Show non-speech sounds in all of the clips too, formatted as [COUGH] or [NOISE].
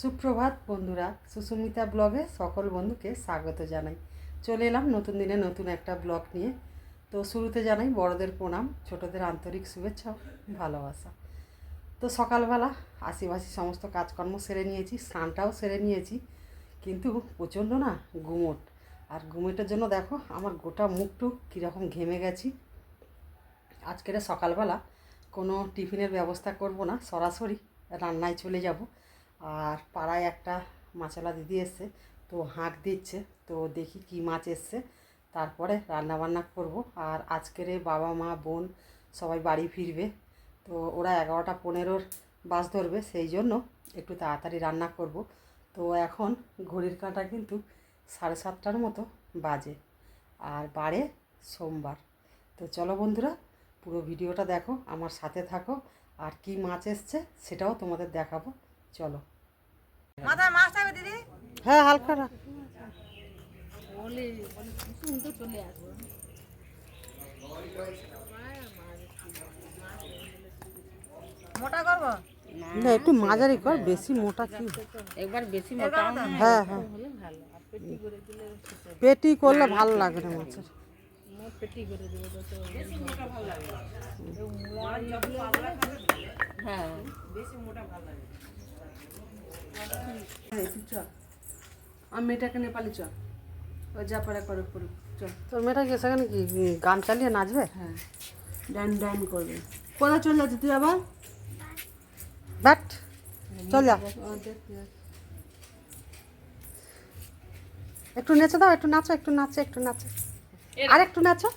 সুপ্রভাত বন্ধুরা, সুস্মিতা ব্লগে সকল বন্ধুকে স্বাগত জানাই। চলে এলাম নতুন দিনে নতুন একটা ব্লগ নিয়ে। তো শুরুতে জানাই, বড়দের প্রণাম, ছোটদের আন্তরিক শুভেচ্ছা, ভালোবাসা। তো সকালবেলা আশিবাসি সমস্ত কাজকর্ম সেরে নিয়েছি, স্নানটাও সেরে নিয়েছি, কিন্তু প্রচণ্ড না গুমোট। আর গুমোটের জন্য দেখো, আমার গোটা মুখটু কীরকম ঘেমে গেছি। আজকের সকালবেলা কোনো টিফিনের ব্যবস্থা করব না, সরাসরি রান্নায় চলে যাব। আর পাড়ায় একটা মাছালা দিদি এসছে, তো হাঁক দিচ্ছে, তো দেখি কি মাছ এসছে। তারপরে রান্না বান্না করব। আর আজকের বাবা, মা, বোন সবাই বাড়ি ফিরবে, তো ওরা এগারোটা পনেরোর বাস ধরবে, সেই জন্য একটু তাড়াতাড়ি রান্না করব। তো এখন ঘড়ির কাঁটা কিন্তু সাড়ে সাতটার মতো বাজে আর বারে সোমবার। তো চলো বন্ধুরা, পুরো ভিডিওটা দেখো, আমার সাথে থাকো। আর কি মাছ এসছে সেটাও তোমাদের দেখাবো। চলো। মাথায় মাছ থাকবে দিদি? হ্যাঁ হালকা রাখ। মোটা করব? না একটু মাঝারি কর বেশি মোটা কি? একবার বেশি মোটা হ্যাঁ হ্যাঁ। পেটি করলে ভালো লাগে না মাছের। হ্যাঁ। আমি মেয়েটাকে নেপালি চ। ও যা পারে করে করুক চ। তোর মেয়েটা কি সেখানে কি গান চালিয়ে নাচবে? হ্যাঁ। করবে। কোথায় চলে যাচ্ছি তুই আবার? ব্যাট। চল যা। একটু নেচে দাও একটু নাচো একটু নাচো একটু নাচো। আর একটু নাচো।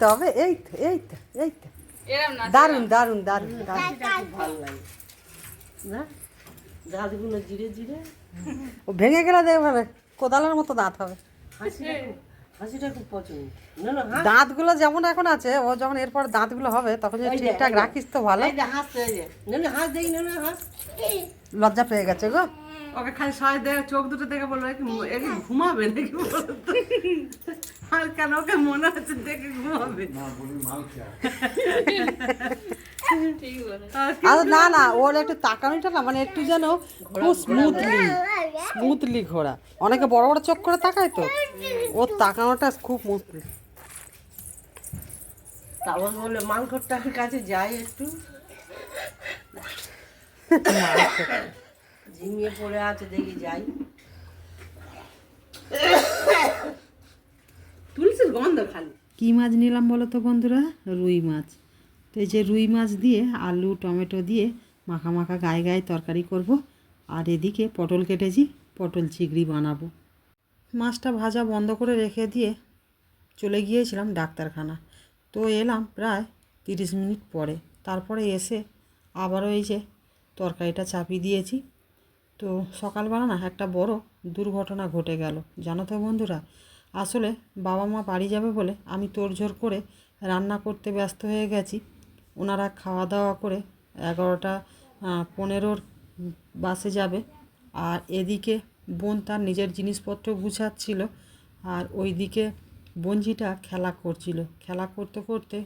তবে এই তো এই তো এই। তো এরম না দারুণ দারুণ দারুণ। দারুণ। ভালো লাগে না? দাঁতগুলো জিরে জিরে। ও ভেঙে গেলে দেখবে কোদালের মতো দাঁত হবে। হাসিটা খুব পছন্দ। না না হাস। দাঁতগুলো যেমন এখন আছে ও যখন এরপর দাঁতগুলো হবে তখন যদি ঠিকঠাক রাখিস তো ভালো। হাস না হাস লজ্জা পেয়ে গেছে গো। ওকে খালি সবাই দেখে চোখ দুটো দেখে বলল একে ঘুমাবে নাকি আর কেন ওকে মনে হচ্ছে দেখে ঘুমাবে? [LAUGHS] আর না না ওর একটু তাকানোটা না মানে একটু যেন খুব স্মুথলি স্মুথলি ঘোরা অনেকে বড় বড় চোখ করে তাকায় তো। ওর তাকানোটা খুব স্মুথলি তারপর বললে মাংসটার কাছে যাই একটু। ঝিমিয়ে পড়ে আছে দেখি যাই। তুলসির গন্ধ খালি। কী মাছ নিলাম বলো তো বন্ধুরা? রুই মাছ। তো এই যে রুই মাছ দিয়ে, আলু, টমেটো দিয়ে মাখা মাখা গায়ে গায়ে তরকারি করব। আর এদিকে পটল কেটেছি, পটল চিংড়ি বানাবো। মাছটা ভাজা বন্ধ করে রেখে দিয়ে চলে গিয়েছিলাম ডাক্তারখানা। তো এলাম প্রায় তিরিশ মিনিট পরে। তারপরে এসে আবারও এই যে তরকারিটা চাপিয়ে দিয়েছি। তো সকালবেলা না একটা বড় দুর্ঘটনা ঘটে গেল। জানো তো বন্ধুরা, আসলে বাবা মা বাড়ি যাবে বলে আমি তোড়ঝোড় করে রান্না করতে ব্যস্ত হয়ে গেছি। ওনারা খাওয়া দাওয়া করে এগারোটা পনেরোর বাসে যাবে। আর এদিকে বোন তার নিজের জিনিসপত্র গুছাচ্ছিল আর ওইদিকে বঞ্জিটা খেলা করছিল। খেলা করতে করতে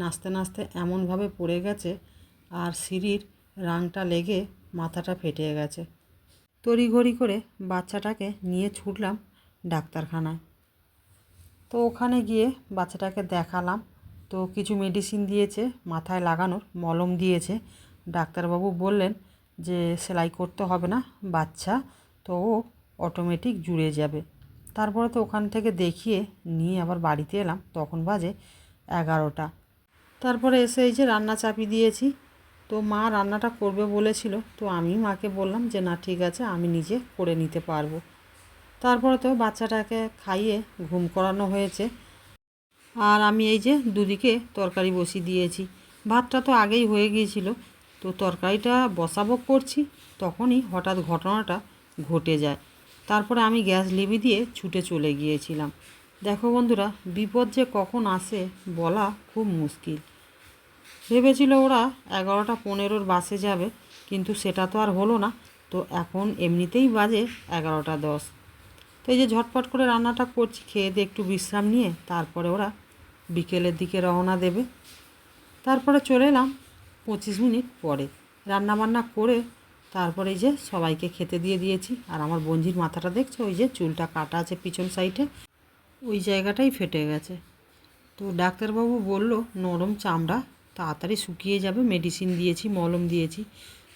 নাচতে নাচতে এমনভাবে পড়ে গেছে আর সিঁড়ির রাংটা লেগে মাথাটা ফেটে গেছে। তড়িঘড়ি করে বাচ্চাটাকে নিয়ে ছুটলাম ডাক্তারখানায়। তো ওখানে গিয়ে বাচ্চাটাকে দেখালাম। তো কিছু মেডিসিন দিয়েছে, মাথায় লাগানোর, মলম দিয়েছে। ডাক্তারবাবু বললেন যে সেলাই করতে হবে না, বাচ্চা, তো ও অটোমেটিক জুড়ে যাবে। তারপরে তো ওখান থেকে দেখিয়ে নিয়ে আবার বাড়িতে এলাম, তখন বাজে এগারোটা। তারপরে এসে এই যে রান্না চাপি দিয়েছি, তো মা রান্নাটা করবে বলেছিল, তো আমি মাকে বললাম যে না, ঠিক আছে, আমি নিজে করে নিতে পারব। তারপরে তো বাচ্চাটাকে খাইয়ে ঘুম করানো হয়েছে আর আমি এই যে দুদিকে তরকারি বসিয়ে দিয়েছি। ভাতটা তো আগেই হয়ে গিয়েছিল। তো তরকারিটা বসাবো করছি, তখনই হঠাৎ ঘটনাটা ঘটে যায়। তারপরে আমি গ্যাস লিবি দিয়ে ছুটে চলে গিয়েছিলাম। দেখো বন্ধুরা, বিপদ যে কখন আসে বলা খুব মুশকিল। ভেবেছিল ওরা এগারোটা পনেরোর বাসে যাবে, কিন্তু সেটা তো আর হলো না। তো এখন এমনিতেই বাজে এগারোটা দশ। তো এই যে ঝটপট করে রান্নাটা করছি, খেয়ে দিয়ে একটু বিশ্রাম নিয়ে তারপরে ওরা বিকেলের দিকে রওনা দেবে। তারপরে চলে এলাম পঁচিশ মিনিট পরে। রান্না বান্না করে তারপরে এই যে সবাইকে খেতে দিয়ে দিয়েছি। আর আমার বঞ্জির মাথাটা দেখছ? ওই যে চুলটা কাটা আছে পিছন সাইডে। ওই জায়গাটাই ফেটে গেছে। তো ডাক্তারবাবু বলল, নরম চামড়া, তাড়াতাড়ি শুকিয়ে যাবে। মেডিসিন দিয়েছি, মলম দিয়েছি।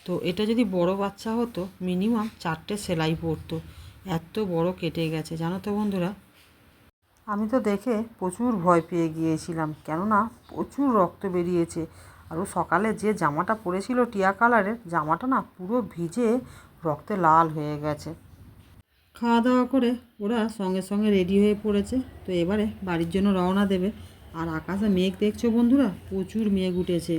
তো এটা যদি বড় বাচ্চা হতো মিনিমাম চারটে সেলাই পড়তো এত বড় কেটে গেছে জানো তো বন্ধুরা। আমি তো দেখে প্রচুর ভয় পেয়ে গিয়েছিলাম কেননা প্রচুর রক্ত বেরিয়েছে। আর ও সকালে যে জামাটা পরেছিল টিয়া কালারের জামাটা না পুরো ভিজে রক্তে লাল হয়ে গেছে। খাওয়া দাওয়া করে ওরা সঙ্গে সঙ্গে রেডি হয়ে পড়েছে তো এবারে বাড়ির জন্য রওনা দেবে। আর আকাশে মেঘ দেখছ বন্ধুরা? প্রচুর মেঘ উঠেছে।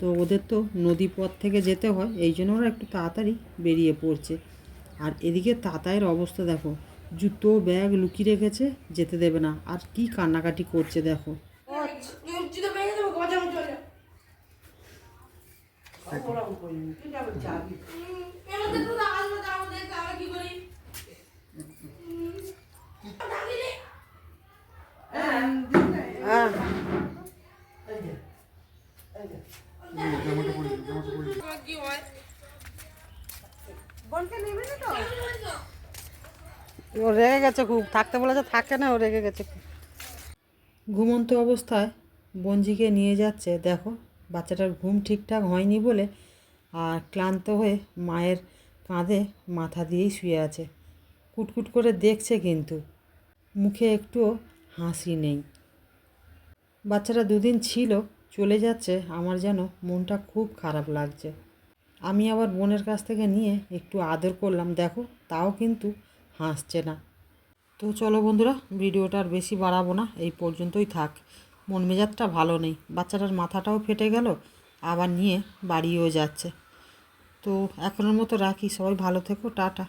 তো ওদের তো নদী পথ থেকে যেতে হয় এই জন্য ওরা একটু তাড়াতাড়ি বেরিয়ে পড়ছে। আর এদিকে তাতায়ের অবস্থা দেখো। জুতো ব্যাগ লুকিয়ে রেখেছে যেতে দেবে না। আর কি কান্নাকাটি করছে দেখো। নিবি না তো ও রেগে গেছে খুব। থাকতে বলেছে থাকে না ও রেগে গেছে খুব। ঘুমন্ত অবস্থায় বঞ্জিকে নিয়ে যাচ্ছে দেখো বাচ্চাটার ঘুম ঠিকঠাক হয়নি বলে আর ক্লান্ত হয়ে মায়ের কাঁধে মাথা দিয়েই শুয়ে আছে। কুটকুট করে দেখছে কিন্তু মুখে একটুও হাসি নেই। বাচ্চাটা দুদিন ছিল চলে যাচ্ছে আমার যেন মনটা খুব খারাপ লাগছে। আমি আবার বোনের কাছ থেকে নিয়ে একটু আদর করলাম, দেখো, তাও কিন্তু হাসছে না। তো চলো বন্ধুরা, ভিডিওটা আর বেশি বাড়াবো না, এই পর্যন্তই থাক। মন মেজাজটা ভালো নেই, বাচ্চাটার মাথাটাও ফেটে গেল, আবার নিয়ে বাড়িও যাচ্ছে। তো এখনের মতো রাখি, সবাই ভালো থেকো, টাটা।